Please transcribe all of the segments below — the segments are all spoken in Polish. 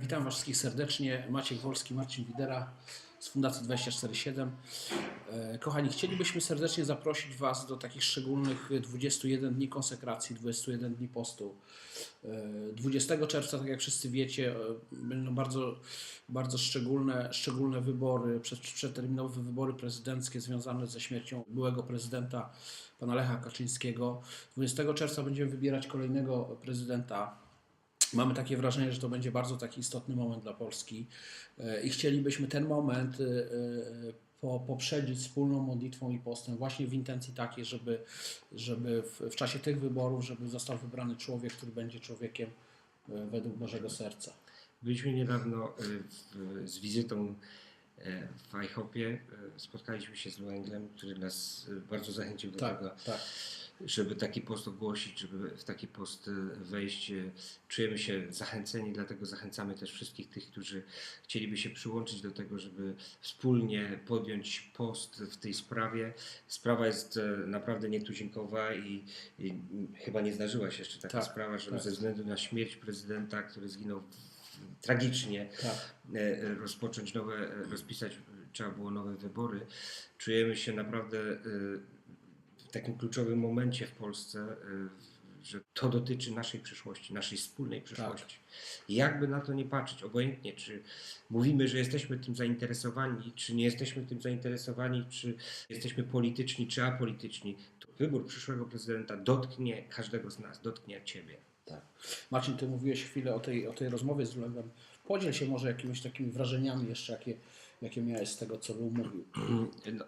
Witam Was wszystkich serdecznie. Maciek Wolski, Marcin Widera z Fundacji 247. E, Kochani, chcielibyśmy serdecznie zaprosić Was do takich szczególnych 21 dni konsekracji, 21 dni postu. E, 20 czerwca, tak jak wszyscy wiecie, e, będą bardzo, bardzo szczególne, szczególne wybory, przedterminowe wybory prezydenckie związane ze śmiercią byłego prezydenta pana Lecha Kaczyńskiego. 20 czerwca będziemy wybierać kolejnego prezydenta Mamy takie wrażenie, że to będzie bardzo taki istotny moment dla Polski e, i chcielibyśmy ten moment e, e, po, poprzedzić wspólną modlitwą i postem właśnie w intencji takiej, żeby, żeby w, w czasie tych wyborów, żeby został wybrany człowiek, który będzie człowiekiem według Bożego Serca. Byliśmy niedawno w, z wizytą w IHOPie. Spotkaliśmy się z Luenglem, który nas bardzo zachęcił do Tak, tego, tak. Żeby taki post ogłosić, żeby w taki post e, wejść. E, Czujemy się zachęceni, dlatego zachęcamy też wszystkich tych, którzy chcieliby się przyłączyć do tego, żeby wspólnie podjąć post w tej sprawie. Sprawa jest e, naprawdę nietuzinkowa i, i chyba nie zdarzyła się jeszcze taka Tak, sprawa, żeby tak. ze względu na śmierć prezydenta, który zginął tragicznie, tak. rozpocząć nowe, rozpisać, trzeba było nowe wybory. Czujemy się naprawdę takim kluczowym momencie w Polsce, e, że to dotyczy naszej przyszłości, naszej wspólnej przyszłości. I Jakby na to nie patrzeć, obojętnie, czy mówimy, że jesteśmy tym zainteresowani, czy nie jesteśmy tym zainteresowani, czy jesteśmy polityczni, czy apolityczni, to wybór przyszłego prezydenta dotknie każdego z nas, dotknie Ciebie. tak. Marcin, Ty mówiłeś chwilę o tej, o tej rozmowie z Lulem. Podziel się może jakimiś takimi wrażeniami jeszcze, jakie, jakie miałeś z tego, co Lul mówił. No,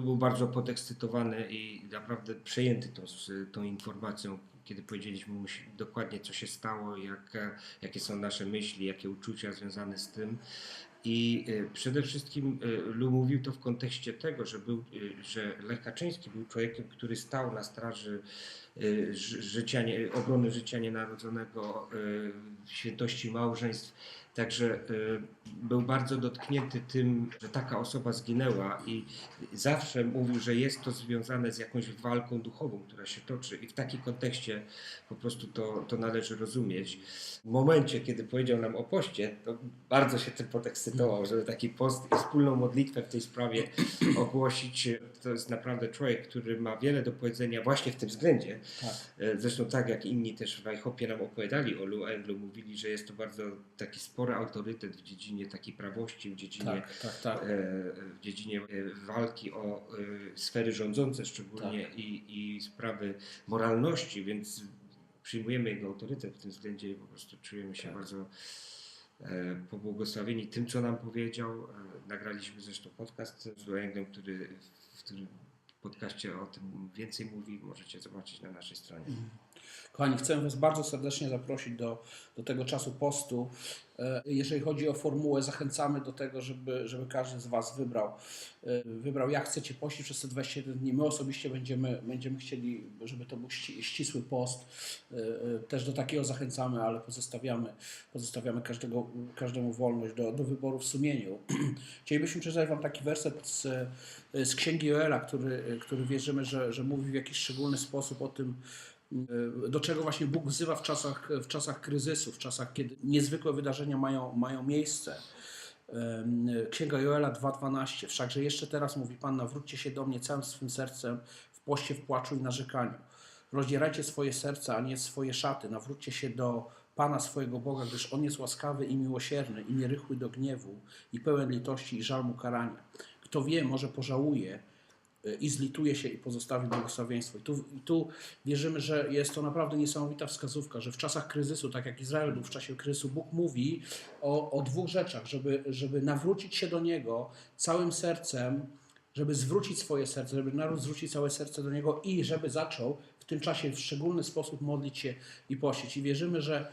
był bardzo podekscytowany i naprawdę przejęty tą, tą informacją, kiedy powiedzieliśmy mu dokładnie, co się stało, jak, jakie są nasze myśli, jakie uczucia związane z tym. I e, przede wszystkim e, Lu mówił to w kontekście tego, że, był, e, że Lech Kaczyński był człowiekiem, który stał na straży ży- życia, nie, obrony życia nienarodzonego, e, świętości małżeństw. Także e, był bardzo dotknięty tym, że taka osoba zginęła i zawsze mówił, że jest to związane z jakąś walką duchową, która się toczy i w takim kontekście po prostu to, to należy rozumieć. W momencie, kiedy powiedział nam o poście, to bardzo się tym podekscytował, żeby taki post i wspólną modlitwę w tej sprawie ogłosić. To jest naprawdę człowiek, który ma wiele do powiedzenia właśnie w tym względzie. Tak. E, Zresztą tak jak inni też w IHOPie nam opowiadali o Lu Englu, mówili, że jest to bardzo taki spory autorytet w dziedzinie takiej prawości, w dziedzinie Tak, tak, tak. e, w dziedzinie e, walki o sfery rządzące szczególnie Tak. i, i sprawy moralności, więc przyjmujemy jego autorytet w tym względzie i po prostu czujemy się Tak. bardzo pobłogosławieni tym, co nam powiedział. Nagraliśmy zresztą podcast z Luenglem, który, w którym podcaście o tym więcej mówi. Możecie zobaczyć na naszej stronie. Kochani, chcę Was bardzo serdecznie zaprosić do, do tego czasu postu. E, Jeżeli chodzi o formułę, zachęcamy do tego, żeby, żeby każdy z Was wybrał, e, wybrał jak chcecie pościć przez te 21 dni. My osobiście będziemy, będziemy chcieli, żeby to był ści- ścisły post. E, Też do takiego zachęcamy, ale pozostawiamy, pozostawiamy każdego, każdemu wolność do, do wyboru w sumieniu. Chcielibyśmy przeczytać Wam taki werset z, z Księgi Joela, który, który wierzymy, że, że mówi w jakiś szczególny sposób o tym, do czego właśnie Bóg wzywa w czasach, w czasach kryzysu, w czasach, kiedy niezwykłe wydarzenia mają, mają miejsce. Em, Księga Joela 2.12. Wszakże jeszcze teraz mówi Pan, nawróćcie się do mnie całym swym sercem w poście, w płaczu i narzekaniu. Rozdzierajcie swoje serca, a nie swoje szaty. Nawróćcie się do Pana swojego Boga, gdyż On jest łaskawy i miłosierny i nierychły do gniewu i pełen litości i żal mu karania. Kto wie, może pożałuje i zlituje się i pozostawi błogosławieństwo. I tu, I tu wierzymy, że jest to naprawdę niesamowita wskazówka, że w czasach kryzysu, tak jak Izrael był w czasie kryzysu, Bóg mówi o, o dwóch rzeczach, żeby, żeby nawrócić się do Niego całym sercem, żeby zwrócić swoje serce, żeby naród zwrócić całe serce do Niego i żeby zaczął w tym czasie w szczególny sposób modlić się i pościć. I wierzymy, że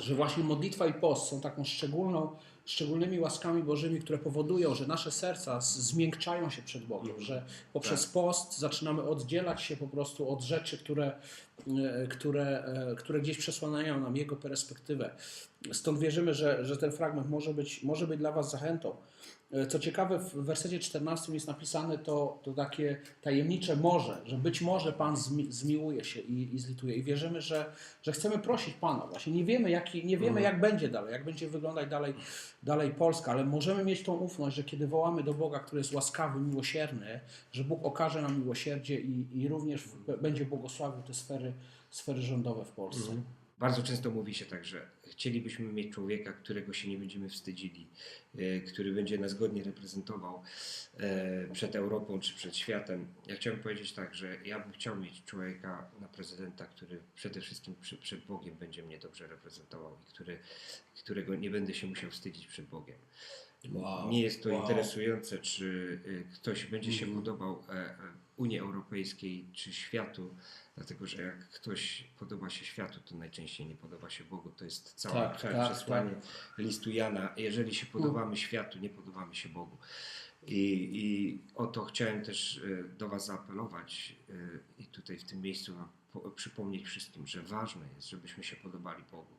że właśnie modlitwa i post są taką szczególną, szczególnymi łaskami Bożymi, które powodują, że nasze serca zmiękczają się przed Bogiem, że poprzez post zaczynamy oddzielać się po prostu od rzeczy, które, e, które, e, które gdzieś przesłaniają nam Jego perspektywę. Stąd wierzymy, że, że ten fragment może być, może być dla Was zachętą. E, Co ciekawe, w wersecie 14 jest napisane to, to takie tajemnicze może, że być może Pan zmi, zmiłuje się i, i zlituje. I wierzymy, że, że chcemy prosić Pana. Właśnie nie wiemy, jaki, nie wiemy jak będzie dalej, jak będzie wyglądać dalej, dalej Polska, ale możemy mieć tą ufność, że kiedy wołamy do Boga, który jest łaskawy, miłosierny, że Bóg okaże nam miłosierdzie i, i również będzie błogosławił te sfery, sfery rządowe w Polsce. Bardzo często mówi się tak, że chcielibyśmy mieć człowieka, którego się nie będziemy wstydzili, e, który będzie nas godnie reprezentował e, przed Europą czy przed światem. Ja chciałbym powiedzieć tak, że ja bym chciał mieć człowieka na prezydenta, który przede wszystkim przed Bogiem będzie mnie dobrze reprezentował i który, którego nie będę się musiał wstydzić przed Bogiem. Wow, Nie jest to wow. interesujące, czy y, ktoś będzie się Mhm. podobał e, e, Unii Europejskiej czy światu, dlatego że jak ktoś podoba się światu, to najczęściej nie podoba się Bogu. To jest całe, Tak, całe tak, przesłanie listu Jana. Jeżeli się podobamy światu, nie podobamy się Bogu. I, I o to chciałem też y, do Was zaapelować i tutaj w tym miejscu Wam przypomnieć wszystkim, że ważne jest, żebyśmy się podobali Bogu.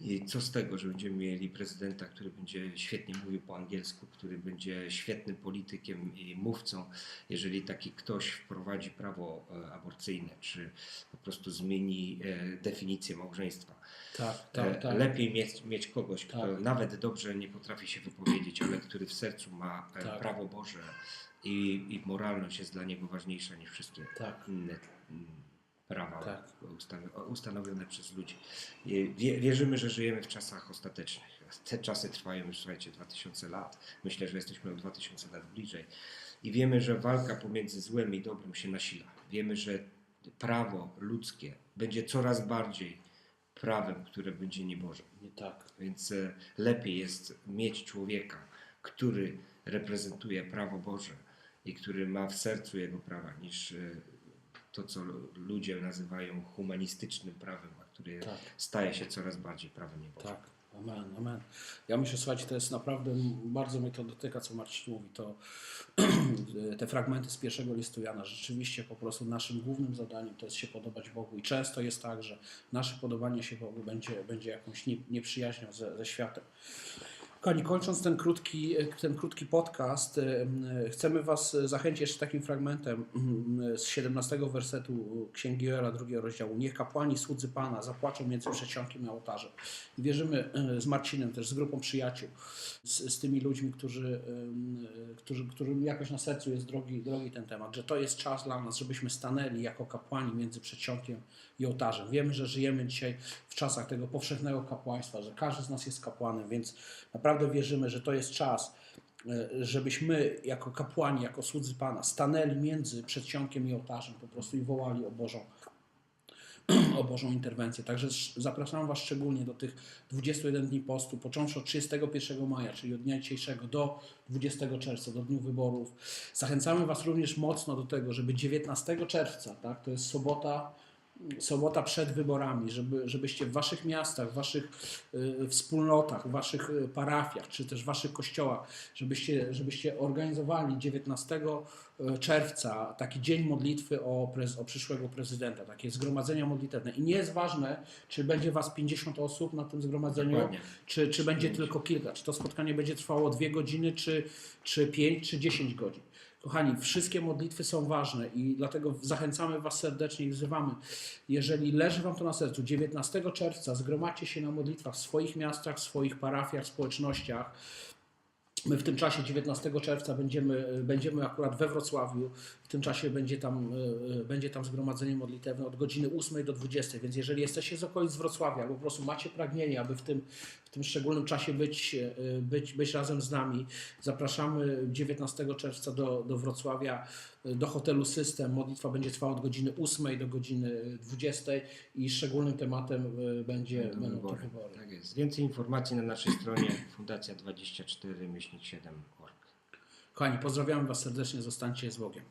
I co z tego, że będziemy mieli prezydenta, który będzie świetnie mówił po angielsku, który będzie świetnym politykiem i mówcą, jeżeli taki ktoś wprowadzi prawo e, aborcyjne, czy po prostu zmieni e, definicję małżeństwa. Tak, E, tak, tak. Lepiej mieć, mieć kogoś, kto Tak. nawet dobrze nie potrafi się wypowiedzieć, ale który w sercu ma Tak. prawo Boże i, i moralność jest dla niego ważniejsza niż wszystkie Tak. inne mm, prawa Tak. ustano- ustanowione przez ludzi. Wierzymy, że żyjemy w czasach ostatecznych. Te czasy trwają już, słuchajcie, 2000 lat. Myślę, że jesteśmy o 2000 lat bliżej. I wiemy, że walka pomiędzy złem i dobrem się nasila. Wiemy, że prawo ludzkie będzie coraz bardziej prawem, które będzie nieboże. Nie tak. Więc e, lepiej jest mieć człowieka, który reprezentuje prawo Boże i który ma w sercu jego prawa, niż e, to, co lu- ludzie nazywają humanistycznym prawem, a które Tak. staje się coraz bardziej prawem niebożym. Tak, amen, amen. Ja myślę, słuchajcie, to jest naprawdę, bardzo mnie to dotyka, co Marcin mówi, to te fragmenty z pierwszego listu Jana, rzeczywiście po prostu naszym głównym zadaniem to jest się podobać Bogu i często jest tak, że nasze podobanie się Bogu będzie, będzie jakąś nie- nieprzyjaźnią ze, ze światem. Kochani, kończąc ten krótki, ten krótki podcast, chcemy Was zachęcić jeszcze takim fragmentem z 17 wersetu Księgi Joela, drugiego rozdziału. Niech kapłani, słudzy Pana zapłaczą między przedsionkiem a ołtarzem. Wierzymy z Marcinem, też z grupą przyjaciół, z, z tymi ludźmi, którzy, którzy, którym jakoś na sercu jest drogi, drogi ten temat, że to jest czas dla nas, żebyśmy stanęli jako kapłani między przedsionkiem i ołtarzem. Wiemy, że żyjemy dzisiaj w czasach tego powszechnego kapłaństwa, że każdy z nas jest kapłanem, więc naprawdę wierzymy, że to jest czas, e, żebyśmy jako kapłani, jako słudzy Pana stanęli między przedsionkiem i ołtarzem po prostu i wołali o Bożą, o Bożą interwencję. Także sz- zapraszam Was szczególnie do tych 21 dni postu, począwszy od 31 maja, czyli od dnia dzisiejszego do 20 czerwca, do dniu wyborów. Zachęcamy Was również mocno do tego, żeby 19 czerwca, tak, to jest sobota, sobota przed wyborami, żeby, żebyście w waszych miastach, w waszych y, wspólnotach, w waszych y, parafiach, czy też w waszych kościołach, żebyście, żebyście organizowali 19 czerwca taki dzień modlitwy o, prez, o przyszłego prezydenta, takie zgromadzenia modlitewne. I nie jest ważne, czy będzie was 50 osób na tym zgromadzeniu, Dokładnie. czy, czy będzie tylko kilka, czy to spotkanie będzie trwało dwie godziny, czy, czy 5, czy 10 godzin. Kochani, wszystkie modlitwy są ważne i dlatego zachęcamy Was serdecznie i wzywamy. Jeżeli leży Wam to na sercu, 19 czerwca zgromadźcie się na modlitwach w swoich miastach, swoich parafiach, społecznościach. My w tym czasie 19 czerwca będziemy, będziemy akurat we Wrocławiu. W tym czasie będzie tam, e, będzie tam zgromadzenie modlitewne od godziny 8 do 20. Więc jeżeli jesteście z okolic Wrocławia albo po prostu macie pragnienie, aby w tym, tym szczególnym czasie być, e, być, być razem z nami, zapraszamy 19 czerwca do, do Wrocławia, e, do hotelu System. Modlitwa będzie trwała od godziny 8 do godziny 20 i szczególnym tematem e, będzie, Będą wybory. wybory. Tak jest. Więcej informacji na naszej stronie fundacja 24 myślnik 7 org. Kochani, pozdrawiamy Was serdecznie, zostańcie z Bogiem.